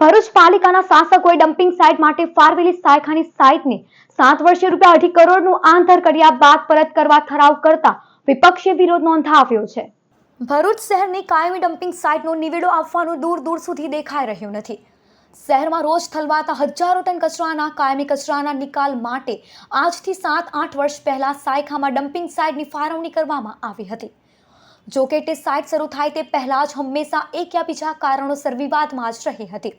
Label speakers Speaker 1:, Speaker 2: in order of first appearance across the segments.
Speaker 1: ભરૂચ પાલિકાના શાસકોએ dumping site માટે ફાળવેલી સાયખાની સાઇટને સાત વર્ષે રૂપિયા અઢી કરોડનું આંતર કર્યા બાદ પરત કરવા ઠરાવ કરતા વિપક્ષે વિરોધ નોંધાવ્યો છે. ભરૂચ શહેરની કાયમી ડમ્પિંગ સાઇટનો નિવેડો આપવાનું દૂર દૂર સુધી દેખાઈ રહ્યું નથી. શહેરમાં રોજ ઠલવાતા હજારો ટન કચરાના, કાયમી કચરાના નિકાલ માટે આજથી સાત આઠ વર્ષ પહેલા સાયખામાં ડમ્પિંગ સાઇટની ફાળવણી કરવામાં આવી હતી. જો કે તે સાઇટ શરૂ થાય તે પહેલાં જ હંમેશા એક યા બીજા કારણોસર વિવાદમાં જ રહી હતી.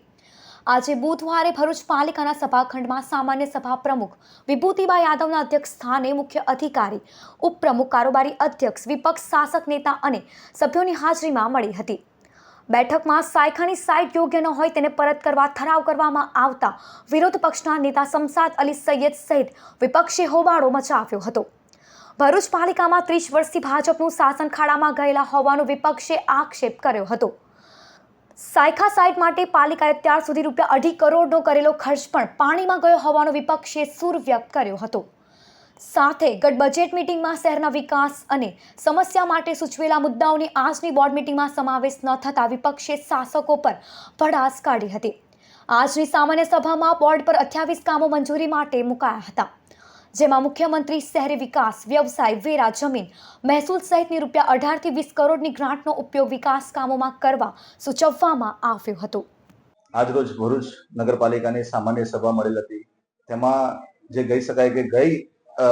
Speaker 1: આજે બુધવારે ભરૂચ પાલિકાના સભાખંડમાં સામાન્ય સભા પ્રમુખ વિભૂતિબા યાદવના અધ્યક્ષ સ્થાને મુખ્ય અધિકારી, ઉપપ્રમુખ કારોબારી અધ્યક્ષ, વિપક્ષ શાસક નેતા અને સભ્યોની હાજરીમાં મળી હતી. બેઠકમાં સાયખાની સાઇટ યોગ્ય ન હોય તેને પરત કરવા ઠરાવ કરવામાં આવતા વિરોધ પક્ષના નેતા શમસાદ અલી સૈયદ સહિત વિપક્ષે હોબાળો મચાવ્યો હતો. ભરૂચ પાલિકામાં ત્રીસ વર્ષથી ભાજપનું શાસન ખાડામાં ગયેલા હોવાનો વિપક્ષે આક્ષેપ કર્યો હતો. સાયખા સાઇટ માટે પાલિકાએ ત્યાર સુધી રૂપિયા અઢી કરોડનો કરેલો ખર્ચ પણ પાણીમાં ગયો હોવાનો વિપક્ષે સૂર વ્યક્ત કર્યો હતો. સાથે ગત બજેટ મિટિંગમાં શહેરના વિકાસ અને સમસ્યા માટે સૂચવેલા મુદ્દાઓની આજની બોર્ડ મિટિંગમાં સમાવેશ ન થતાં વિપક્ષે શાસકો પર ભડાસ કાઢી હતી. આજની સામાન્ય સભામાં બોર્ડ પર અઠ્યાવીસ કામો મંજૂરી માટે મુકાયા હતા. જેમાં મુખ્યમંત્રી શહેરી વિકાસ, વ્યવસાય, વેરા, જમીન, મહેસૂલ સહિતની રૂપિયા અઢારથી વીસ કરોડની ગ્રાન્ટનો ઉપયોગ વિકાસ કામોમાં કરવા સૂચવવામાં આવ્યું હતું.
Speaker 2: આજરોજ ભરૂચ નગરપાલિકાની સામાન્ય સભા મળેલ હતી. તેમાં જે ગઈ શકાય કે ગઈ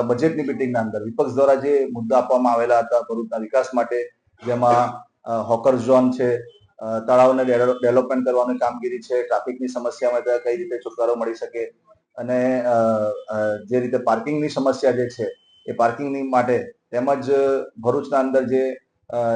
Speaker 2: બજેટની મિટિંગના અંદર વિપક્ષ દ્વારા જે મુદ્દા આપવામાં આવેલા હતા ભરૂચના વિકાસ માટે, જેમાં હોકર ઝોન છે તળાવને ડેવલપ- ડેવલપમેન્ટ કરવાની કામગીરી છે ટ્રાફિકની સમસ્યામાં કઈ રીતે છુટકારો મળી શકે અને જે રીતે પાર્કિંગની સમસ્યા જે છે, એ પાર્કિંગની માટે તેમજ ભરૂચના અંદર જે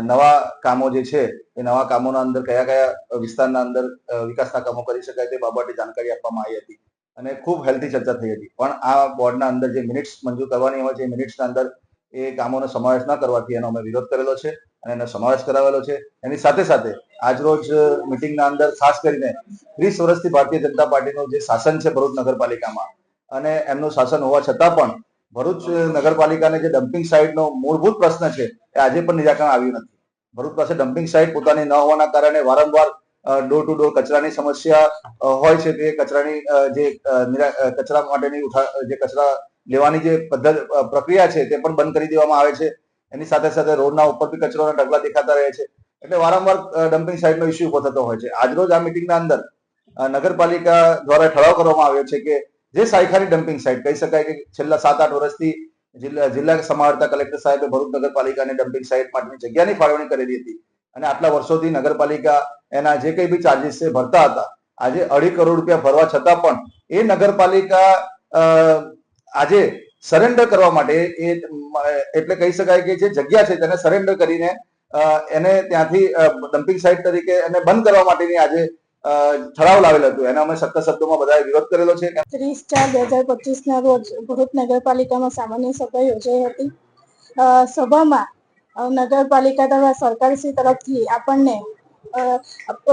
Speaker 2: નવા કામો જે છે, એ નવા કામોના અંદર કયા કયા વિસ્તારના અંદર વિકાસના કામો કરી શકાય તે બાબતે જાણકારી આપવામાં આવી હતી. અને ખૂબ હેલ્થી ચર્ચા થઈ હતી. પણ આ બોર્ડના અંદર જે મિનિટ્સ મંજૂર કરવાની હોય છે, એ મિનિટ્સના અંદર એ કામોનો સમાવેશ ના કરવાથી એનો અમે વિરોધ કરેલો છે અને એનો સમાવેશ કરાવેલો છે. એની સાથે સાથે આજરોજ મિટિંગના અંદર ખાસ કરીને ત્રીસ વર્ષથી ભારતીય જનતા પાર્ટીનું જે શાસન છે ભરૂચ નગરપાલિકામાં, અને એમનું શાસન હોવા છતાં પણ ભરૂચ નગરપાલિકાને જે ડમ્પિંગ સાઇટનો મૂળભૂત પ્રશ્ન છે એ આજે પણ નિરાકરણ આવ્યું નથી. ભરૂચ પાસે ડમ્પિંગ સાઇટ પોતાની ન હોવાના કારણે વારંવાર ડોર ટુ ડોર કચરાની સમસ્યા હોય છે તે કચરાની જે કચરા માટેની જે કચરા લેવાની જે પદ્ધતિ પ્રક્રિયા છે તે પણ બંધ કરી દેવામાં આવે છે. એની સાથે સાથે રોડના ઉપરથી કચરોના ઢગલા દેખાતા રહે છે. એટલે વારંવાર ડમ્પિંગ સાઇટનો ઇસ્યુ ઊભો થતો હોય છે. આજરોજ આ મિટિંગના અંદર નગરપાલિકા દ્વારા ઠરાવ કરવામાં આવ્યો છે કે જે સાયખાની ડમ્પિંગ સાઇટ કહી શકાય કે છેલ્લા સાત આઠ વર્ષથી જિલ્લા જિલ્લા સમાહર્તા કલેક્ટર સાહેબે ભરૂચ નગરપાલિકાની ડમ્પિંગ સાઇટ માટેની જગ્યાની ફાળવણી કરેલી હતી. અને આટલા વર્ષોથી નગરપાલિકા એના જે કંઈ બી ચાર્જીસ છે ભરતા હતા. આજે અઢી કરોડ રૂપિયા ભરવા છતાં પણ એ નગરપાલિકા આજે સરેન્ડર કરવા માટે એ, એટલે કહી શકાય કે જે જગ્યા છે તેને સરેન્ડર કરીને એને ત્યાંથી ડમ્પિંગ સાઇટ તરીકે એને બંધ કરવા માટેની આજે ઠરાવ લાવેલ હતું. એને અમે સખ્ત શબ્દોમાં બધાએ વિરોધ કરેલો છે.
Speaker 3: ત્રીસ ચાર બે હજાર પચીસના રોજ ભરૂચ નગરપાલિકામાં સામાન્ય સભા યોજાઈ હતી. સભામાં નગરપાલિકા તથા સરકારશ્રી તરફથી આપણને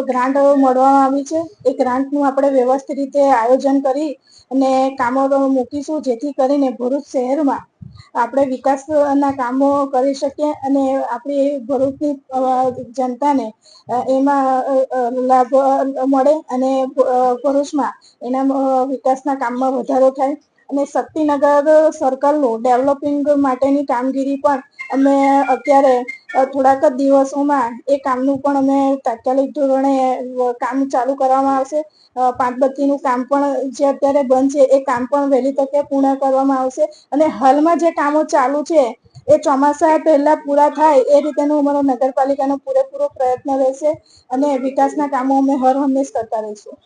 Speaker 3: ગ્રાન્ટ મળવામાં આવી છે. એ ગ્રાન્ટનું આપણે વ્યવસ્થિત રીતે આયોજન કરી અને કામો મૂકીશું, જેથી કરીને ભરૂચ શહેરમાં આપણે વિકાસના કામો કરી શકીએ અને આપણી ભરૂચની જનતાને એમાં લાભ મળે અને ભરૂચમાં એના વિકાસના કામમાં વધારો થાય. અને શક્તિનગર સર્કલનું ડેવલપિંગ માટેની કામગીરી પણ અમે અત્યારે થોડાક જ દિવસોમાં એ કામનું પણ અમે તાત્કાલિક ધોરણે કામ ચાલુ કરવામાં આવશે. પાંચ પાંચબત્તીનું કામ પણ જે અત્યારે બંધ છે, એ કામ પણ વહેલી તકે પૂર્ણ કરવામાં આવશે. અને હાલમાં જે કામો ચાલુ છે, એ ચોમાસા પહેલા પૂરા થાય, એ રીતેનું અમારો નગરપાલિકાનો પૂરેપૂરો પ્રયત્ન રહેશે. અને વિકાસના કામો અમે હર હંમેશ કરતા રહીશું.